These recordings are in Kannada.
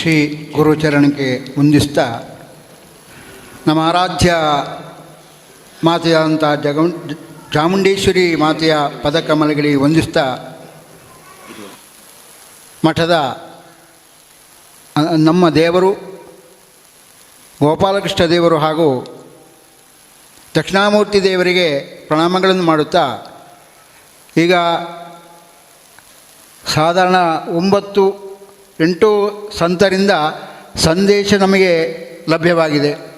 ಶ್ರೀ ಗುರುಚರಣಕ್ಕೆ ವಂದಿಸ್ತಾ ನಮ್ಮ ಆರಾಧ್ಯ ಮಾತೆಯಾದಂಥ ಜಗ ಚಾಮುಂಡೇಶ್ವರಿ ಮಾತೆಯ ಪದಕಮಲಗಳಿಗೆ ವಂದಿಸ್ತಾ ಮಠದ ನಮ್ಮ ದೇವರು ಗೋಪಾಲಕೃಷ್ಣ ದೇವರು ಹಾಗೂ ದಕ್ಷಿಣಾಮೂರ್ತಿ ದೇವರಿಗೆ ಪ್ರಣಾಮಗಳನ್ನು ಮಾಡುತ್ತಾ ಈಗ ಸಾಧಾರಣ ಒಂಬತ್ತು ಎಂಟು ಸಂತರಿಂದ ಸಂದೇಶ ನಮಗೆ ಲಭ್ಯವಾಗಿದೆ.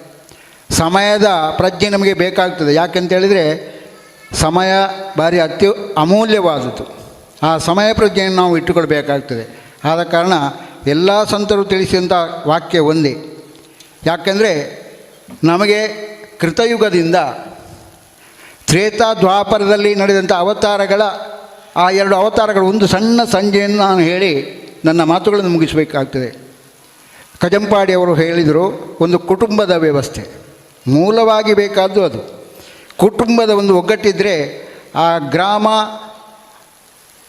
ಸಮಯದ ಪ್ರಜ್ಞೆ ನಮಗೆ ಬೇಕಾಗ್ತದೆ. ಯಾಕೆಂತೇಳಿದರೆ ಸಮಯ ಭಾರಿ ಅತ್ಯು, ಅಮೂಲ್ಯವಾದದ್ದು. ಆ ಸಮಯ ಪ್ರಜ್ಞೆಯನ್ನು ನಾವು ಇಟ್ಟುಕೊಳ್ಬೇಕಾಗ್ತದೆ. ಆದ ಕಾರಣ ಎಲ್ಲ ಸಂತರು ತಿಳಿಸಿದಂಥ ವಾಕ್ಯ ಒಂದೇ. ಯಾಕೆಂದರೆ, ನಮಗೆ ಕೃತಯುಗದಿಂದ ತ್ರೇತಾ ದ್ವಾಪರದಲ್ಲಿ ನಡೆದಂಥ ಅವತಾರಗಳ, ಆ ಎರಡು ಅವತಾರಗಳು, ಒಂದು ಸಣ್ಣ ಸಂಜೆಯನ್ನು ನಾನು ಹೇಳಿ ನನ್ನ ಮಾತುಗಳನ್ನು ಮುಗಿಸಬೇಕಾಗ್ತದೆ. ಕಜಂಪಾಡಿ ಅವರು ಹೇಳಿದರು, ಒಂದು ಕುಟುಂಬದ ವ್ಯವಸ್ಥೆ. ಮೂಲವಾಗಿ ಬೇಕಾದ್ದು ಅದು. ಕುಟುಂಬದ ಒಂದು ಒಗ್ಗಟ್ಟಿದ್ದರೆ ಆ ಗ್ರಾಮ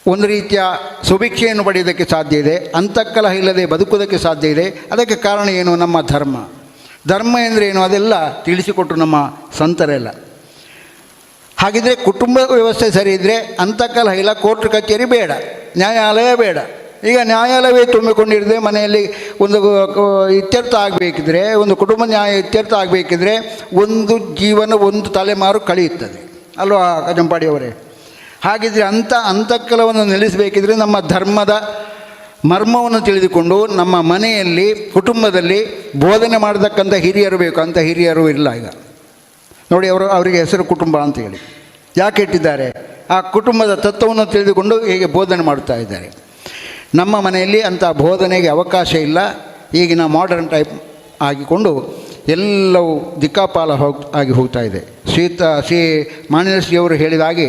ಒಂದು ರೀತಿಯ ಸುಭಿಕ್ಷೆಯನ್ನು ಪಡೆಯೋದಕ್ಕೆ ಸಾಧ್ಯ ಇದೆ ಅಂತಃಕಲಹ ಇಲ್ಲದೆ ಬದುಕುವುದಕ್ಕೆ ಸಾಧ್ಯ ಇದೆ. ಅದಕ್ಕೆ ಕಾರಣ ಏನು? ನಮ್ಮ ಧರ್ಮ. ಧರ್ಮ ಎಂದರೆ ಏನು? ಅದೆಲ್ಲ ತಿಳಿಸಿಕೊಟ್ಟು ನಮ್ಮ ಸಂತರೆಲ್ಲ. ಹಾಗಿದ್ರೆ ಕುಟುಂಬ ವ್ಯವಸ್ಥೆ ಸರಿ ಇದ್ದರೆ ಅಂತಃಕಲಹ ಇಲ್ಲ, ಕೋರ್ಟ್, ಕಚೇರಿ ಬೇಡ, ನ್ಯಾಯಾಲಯ ಬೇಡ. ಈಗ ನ್ಯಾಯಾಲಯವೇ ತುಂಬಿಕೊಂಡಿರದೆ ಮನೆಯಲ್ಲಿ ಒಂದು ಇತ್ಯರ್ಥ ಆಗಬೇಕಿದ್ರೆ, ಒಂದು ಕುಟುಂಬ ನ್ಯಾಯ ಇತ್ಯರ್ಥ ಆಗಬೇಕಿದ್ರೆ ಒಂದು ಜೀವನ, ಒಂದು ತಲೆಮಾರು ಕಳೆಯುತ್ತದೆ. ಅಲ್ವಾ ಕಜಂಪಾಡಿಯವರೇ ಹಾಗಿದ್ರೆ ಅಂಥ ಅಂತಃಕಲವನ್ನು ನಿಲ್ಲಿಸಬೇಕಿದ್ರೆ ನಮ್ಮ ಧರ್ಮದ ಮರ್ಮವನ್ನು ತಿಳಿದುಕೊಂಡು ನಮ್ಮ ಮನೆಯಲ್ಲಿ, ಕುಟುಂಬದಲ್ಲಿ ಬೋಧನೆ ಮಾಡತಕ್ಕಂಥ ಹಿರಿಯರು ಬೇಕು. ಅಂತ ಹಿರಿಯರು ಇಲ್ಲ ಈಗ. ನೋಡಿ, ಅವರು, ಅವರಿಗೆ ಹೆಸರು ಕುಟುಂಬ ಅಂತ ಹೇಳಿ. ಯಾಕೆ ಇಟ್ಟಿದ್ದಾರೆ? ಆ ಕುಟುಂಬದ ತತ್ವವನ್ನು ತಿಳಿದುಕೊಂಡು ಹೇಗೆ ಬೋಧನೆ ಮಾಡುತ್ತಾ ಇದ್ದಾರೆ. ನಮ್ಮ ಮನೆಯಲ್ಲಿ ಅಂಥ ಬೋಧನೆಗೆ ಅವಕಾಶ ಇಲ್ಲ. ಈಗಿನ ಮಾಡರ್ನ್ ಟೈಪ್ ಆಗಿಕೊಂಡು ಎಲ್ಲವೂ ದಿಕ್ಕಾಪಾಲ ಹೋಗ್, ಆಗಿ ಹೋಗ್ತಾ ಇದೆ. ಶ್ರೀತ ಶ್ರೀ ಮಾನ್ಯಶ್ರೀಯವರು ಹೇಳಿದ ಹಾಗೆ,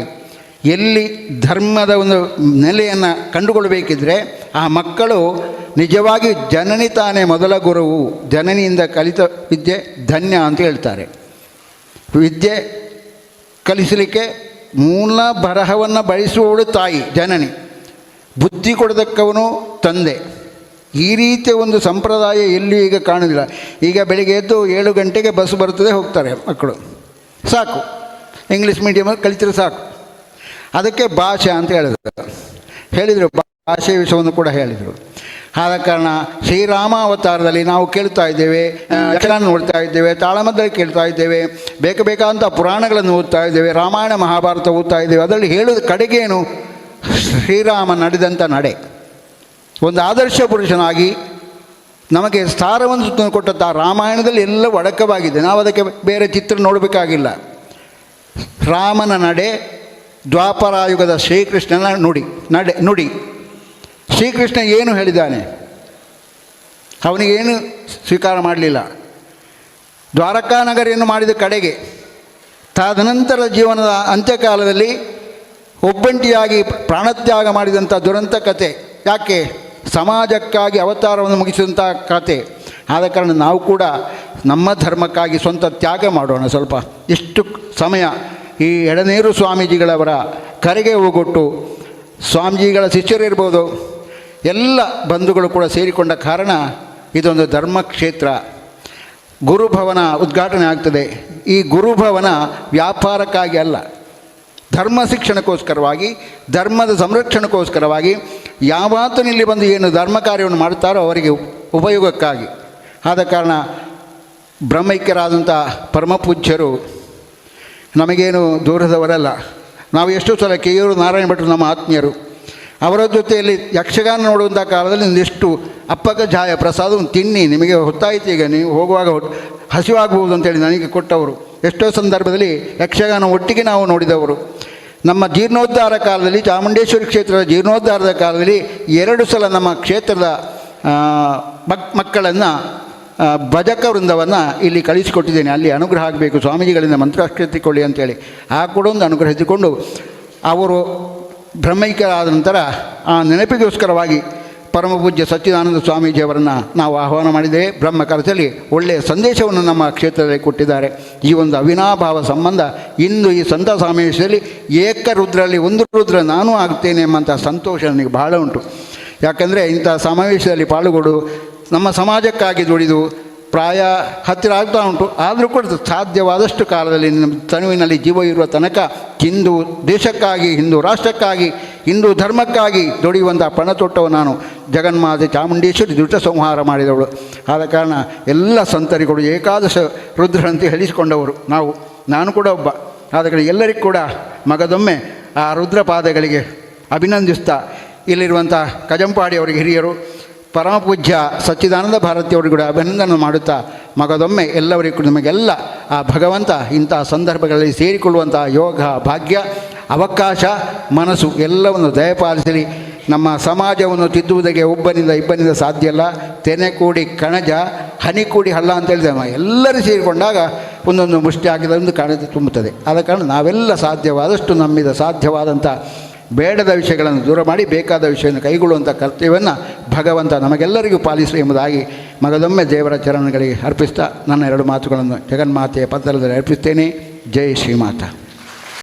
ಎಲ್ಲಿ ಧರ್ಮದ ಒಂದು ನೆಲೆಯನ್ನು ಕಂಡುಕೊಳ್ಬೇಕಿದ್ರೆ ಆ ಮಕ್ಕಳು ನಿಜವಾಗಿ ಜನನಿ ತಾನೇ ಮೊದಲ ಗುರುವು, ಜನನಿಯಿಂದ ಕಲಿತ ವಿದ್ಯೆ ಧನ್ಯ ಅಂತ ಹೇಳ್ತಾರೆ. ವಿದ್ಯೆ ಕಲಿಸಲಿಕ್ಕೆ ಮೂಲ ಬರಹವನ್ನು ಬಳಸುವವಳು ತಾಯಿ, ಜನನಿ. ಬುದ್ಧಿ ಕೊಡತಕ್ಕವನು ತಂದೆ. ಈ ರೀತಿಯ ಒಂದು ಸಂಪ್ರದಾಯ ಎಲ್ಲೂ ಈಗ ಕಾಣುವುದಿಲ್ಲ ಈಗ ಬೆಳಿಗ್ಗೆ ಎದ್ದು ಏಳು ಗಂಟೆಗೆ ಬಸ್ ಬರ್ತದೆ ಹೋಗ್ತಾರೆ ಮಕ್ಕಳು. ಸಾಕು. ಇಂಗ್ಲೀಷ್ ಮೀಡಿಯಮಲ್ಲಿ ಕಲಿತರೆ ಸಾಕು. ಅದಕ್ಕೆ ಭಾಷೆ ಅಂತ ಹೇಳಿದರು. ಹೇಳಿದರು, ಭಾಷೆ ವಿಷಯವನ್ನು ಕೂಡ ಹೇಳಿದರು. ಆದ ಕಾರಣ ಶ್ರೀರಾಮ ಅವತಾರದಲ್ಲಿ ನಾವು ಕೇಳ್ತಾ ಇದ್ದೇವೆ ಯಕ್ಷಗಾನ ನೋಡ್ತಾ ಇದ್ದೇವೆ ತಾಳಮದ್ದಲ್ಲಿ ಕೇಳ್ತಾ ಇದ್ದೇವೆ, ಬೇಕು ಬೇಕಾದಂಥ ಪುರಾಣಗಳನ್ನು ಓದ್ತಾ ಇದ್ದೇವೆ, ರಾಮಾಯಣ ಮಹಾಭಾರತ ಓದ್ತಾ ಇದ್ದೇವೆ. ಅದರಲ್ಲಿ ಹೇಳೋದು ಕಡೆಗೇನು? ಶ್ರೀರಾಮ ನಡೆದಂಥ ನಡೆ. ಒಂದು ಆದರ್ಶ ಪುರುಷನಾಗಿ ನಮಗೆ ಸ್ಥಾರವನ್ನು ಕೊಟ್ಟಂಥ ರಾಮಾಯಣದಲ್ಲಿ ಎಲ್ಲ ಒಡಕವಾಗಿದೆ ನಾವು ಅದಕ್ಕೆ ಬೇರೆ ಚಿತ್ರ ನೋಡಬೇಕಾಗಿಲ್ಲ. ರಾಮನ ನಡೆ ದ್ವಾಪರಾಯುಗದ ಶ್ರೀಕೃಷ್ಣನ ನುಡಿ, ನಡೆ, ನುಡಿ. ಶ್ರೀಕೃಷ್ಣ ಏನು ಹೇಳಿದ್ದಾನೆ? ಅವನಿಗೇನು ಸ್ವೀಕಾರ ಮಾಡಲಿಲ್ಲ. ದ್ವಾರಕಾನಗರಿಯನ್ನು ಮಾಡಿದ ಕಡೆಗೆ ತದನಂತರ ಜೀವನದ ಅಂತ್ಯಕಾಲದಲ್ಲಿ ಒಬ್ಬಂಟಿಯಾಗಿ ಪ್ರಾಣತ್ಯಾಗ ಮಾಡಿದಂಥ ದುರಂತ ಕತೆ. ಯಾಕೆ? ಸಮಾಜಕ್ಕಾಗಿ ಅವತಾರವನ್ನು ಮುಗಿಸಿದಂಥ ಕತೆ. ಆದ ಕಾರಣ ನಾವು ಕೂಡ ನಮ್ಮ ಧರ್ಮಕ್ಕಾಗಿ ಸ್ವಂತ ತ್ಯಾಗ ಮಾಡೋಣ ಸ್ವಲ್ಪ. ಇಷ್ಟು ಸಮಯ ಈ ಎಡನೇರು ಸ್ವಾಮೀಜಿಗಳವರ ಕರೆಗೆ ಹೋಗೊಟ್ಟು ಸ್ವಾಮೀಜಿಗಳ ಶಿಷ್ಯರಿರ್ಬೋದು ಎಲ್ಲ ಬಂಧುಗಳು ಕೂಡ ಸೇರಿಕೊಂಡ ಕಾರಣ ಇದೊಂದು ಧರ್ಮಕ್ಷೇತ್ರ ಗುರುಭವನ ಉದ್ಘಾಟನೆ ಆಗ್ತದೆ. ಈ ಗುರುಭವನ ವ್ಯಾಪಾರಕ್ಕಾಗಿ ಅಲ್ಲ ಧರ್ಮ ಶಿಕ್ಷಣಕ್ಕೋಸ್ಕರವಾಗಿ, ಧರ್ಮದ ಸಂರಕ್ಷಣಕ್ಕೋಸ್ಕರವಾಗಿ ಯಾವಾತನಿಲ್ಲಿ ಬಂದು ಏನು ಧರ್ಮ ಕಾರ್ಯವನ್ನು ಮಾಡುತ್ತಾರೋ ಅವರಿಗೆ ಉಪಯೋಗಕ್ಕಾಗಿ. ಆದ ಕಾರಣ ಬ್ರಹ್ಮೈಕ್ಯರಾದಂಥ ಪರಮಪೂಜ್ಯರು ನಮಗೇನು ದೂರದವರಲ್ಲ. ನಾವು ಎಷ್ಟೋ ಸಲ ಕೆಯೂರು ನಾರಾಯಣ ಭಟ್ರು ನಮ್ಮ ಆತ್ಮೀಯರು. ಅವರ ಜೊತೆಯಲ್ಲಿ ಯಕ್ಷಗಾನ ನೋಡುವಂಥ ಕಾಲದಲ್ಲಿ ಒಂದಿಷ್ಟು ಅಪ್ಪಕ ಜಾಯ ಪ್ರಸಾದವನ್ನು ತಿನ್ನಿ, ನಿಮಗೆ ಹೊತ್ತಾಯಿತು ಈಗ ನೀವು ಹೋಗುವಾಗ ಹಸಿವಾಗಬಹುದು ಅಂತೇಳಿ ನನಗೆ ಕೊಟ್ಟವರು. ಎಷ್ಟೋ ಸಂದರ್ಭದಲ್ಲಿ ಯಕ್ಷಗಾನ ಒಟ್ಟಿಗೆ ನಾವು ನೋಡಿದವರು. ನಮ್ಮ ಜೀರ್ಣೋದ್ಧಾರ ಕಾಲದಲ್ಲಿ ಚಾಮುಂಡೇಶ್ವರಿ ಕ್ಷೇತ್ರದ ಜೀರ್ಣೋದ್ಧಾರದ ಕಾಲದಲ್ಲಿ ಎರಡು ಸಲ ನಮ್ಮ ಕ್ಷೇತ್ರದ ಮಕ್ ಮಕ್ಕಳನ್ನು ಭಜಕ ವೃಂದವನ್ನು ಇಲ್ಲಿ ಕಳಿಸಿಕೊಟ್ಟಿದ್ದೇನೆ. ಅಲ್ಲಿ ಅನುಗ್ರಹ ಆಗಬೇಕು. ಸ್ವಾಮೀಜಿಗಳಿಂದ ಮಂತ್ರಾಕ್ಷತಿಕೊಳ್ಳಿ ಅಂತೇಳಿ. ಆ ಕೂಡ ಒಂದು ಅನುಗ್ರಹಿಸಿಕೊಂಡು ಅವರು ಬ್ರಹ್ಮೈಕ್ಯರಾದ ನಂತರ ಆ ನೆನಪಿಗೋಸ್ಕರವಾಗಿ ಪರಮಪೂಜ್ಯ ಸಚ್ಚಿದಾನಂದ ಸ್ವಾಮೀಜಿಯವರನ್ನು ನಾವು ಆಹ್ವಾನ ಮಾಡಿದ್ದೇವೆ ಬ್ರಹ್ಮ ಕಲಸಲ್ಲಿ ಒಳ್ಳೆಯ ಸಂದೇಶವನ್ನು ನಮ್ಮ ಕ್ಷೇತ್ರದಲ್ಲಿ ಕೊಟ್ಟಿದ್ದಾರೆ. ಈ ಒಂದು ಅವಿನಾಭಾವ ಸಂಬಂಧ ಇಂದು ಈ ಸಂತ ಸಮಾವೇಶದಲ್ಲಿ ಏಕ ರುದ್ರಲ್ಲಿ ಒಂದು ರುದ್ರ ನಾನೂ ಆಗ್ತೇನೆ ಎಂಬಂಥ ಸಂತೋಷ ನನಗೆ ಬಹಳ ಉಂಟು. ಯಾಕಂದರೆ ಇಂಥ ಸಮಾವೇಶದಲ್ಲಿ ಪಾಲ್ಗೊಡು ನಮ್ಮ ಸಮಾಜಕ್ಕಾಗಿ ದುಡಿದು ಪ್ರಾಯ ಹತ್ತಿರ ಆಗ್ತಾ ಉಂಟು. ಆದರೂ ಕೂಡ ಸಾಧ್ಯವಾದಷ್ಟು ಕಾಲದಲ್ಲಿ ನಮ್ಮ ತನುವಿನಲ್ಲಿ ಜೀವ ಇರುವ ತನಕ ಹಿಂದೂ ದೇಶಕ್ಕಾಗಿ, ಹಿಂದೂ ರಾಷ್ಟ್ರಕ್ಕಾಗಿ, ಹಿಂದೂ ಧರ್ಮಕ್ಕಾಗಿ ದುಡಿಯುವಂಥ ಪಣತೊಟ್ಟವು ನಾನು ಜಗನ್ಮಾತೆ ಚಾಮುಂಡೇಶ್ವರಿ ದುಷ್ಟ ಸಂಹಾರ ಮಾಡಿದವಳು. ಆದ ಕಾರಣ ಎಲ್ಲ ಸಂತರಿಗಳು ಏಕಾದಶ ರುದ್ರರಂತೆ ಹೇಳಿಸಿಕೊಂಡವರು ನಾವು. ನಾನು ಕೂಡ ಒಬ್ಬ. ಆದ ಕಾರಣ ಎಲ್ಲರಿಗೂ ಕೂಡ ಮಗದೊಮ್ಮೆ ಆ ರುದ್ರಪಾದಗಳಿಗೆ ಅಭಿನಂದಿಸ್ತಾ ಇಲ್ಲಿರುವಂಥ ಕಜಂಪಾಡಿ ಅವರಿಗೆ ಹಿರಿಯರು, ಪರಮಪೂಜ್ಯ ಸಚ್ಚಿದಾನಂದ ಭಾರತಿಯವರಿಗೆ ಕೂಡ ಅಭಿನಂದನೆ ಮಾಡುತ್ತಾ ಮಗದೊಮ್ಮೆ ಎಲ್ಲವರಿಗೂ ನಮಗೆಲ್ಲ ಆ ಭಗವಂತ ಇಂಥ ಸಂದರ್ಭಗಳಲ್ಲಿ ಸೇರಿಕೊಳ್ಳುವಂಥ ಯೋಗ, ಭಾಗ್ಯ, ಅವಕಾಶ, ಮನಸ್ಸು ಎಲ್ಲವನ್ನು ದಯಪಾಲಿಸಲಿ. ನಮ್ಮ ಸಮಾಜವನ್ನು ತಿದ್ದುವುದಕ್ಕೆ ಒಬ್ಬನಿಂದ ಇಬ್ಬನಿಂದ ಸಾಧ್ಯ ಅಲ್ಲ ತೆನೆ ಕೂಡಿ ಕಣಜ ಹನಿ ಕೂಡಿ ಹಳ್ಳ ಅಂತ ಹೇಳಿದೆ ಎಲ್ಲರೂ ಸೇರಿಕೊಂಡಾಗ ಒಂದೊಂದು ಮುಷ್ಟಿ ಹಾಕಿದ ಒಂದು ಕಣಜ ತುಂಬುತ್ತದೆ. ಆದ ಕಾರಣ ನಾವೆಲ್ಲ ಸಾಧ್ಯವಾದಷ್ಟು ನಮ್ಮಿಂದ ಸಾಧ್ಯವಾದಂಥ ಬೇಡದ ವಿಷಯಗಳನ್ನು ದೂರ ಮಾಡಿ ಬೇಕಾದ ವಿಷಯವನ್ನು ಕೈಗೊಳ್ಳುವಂಥ ಕರ್ತವ್ಯವನ್ನು ಭಗವಂತ ನಮಗೆಲ್ಲರಿಗೂ ಪಾಲಿಸು ಎಂಬುದಾಗಿ ಮಗದೊಮ್ಮೆ ದೇವರ ಚರಣಗಳಿಗೆ ಅರ್ಪಿಸ್ತಾ ನನ್ನ ಎರಡು ಮಾತುಗಳನ್ನು ಜಗನ್ಮಾತೆಯ ಪತ್ರದಲ್ಲಿ ಅರ್ಪಿಸ್ತೇನೆ. ಜೈ ಶ್ರೀಮಾತ.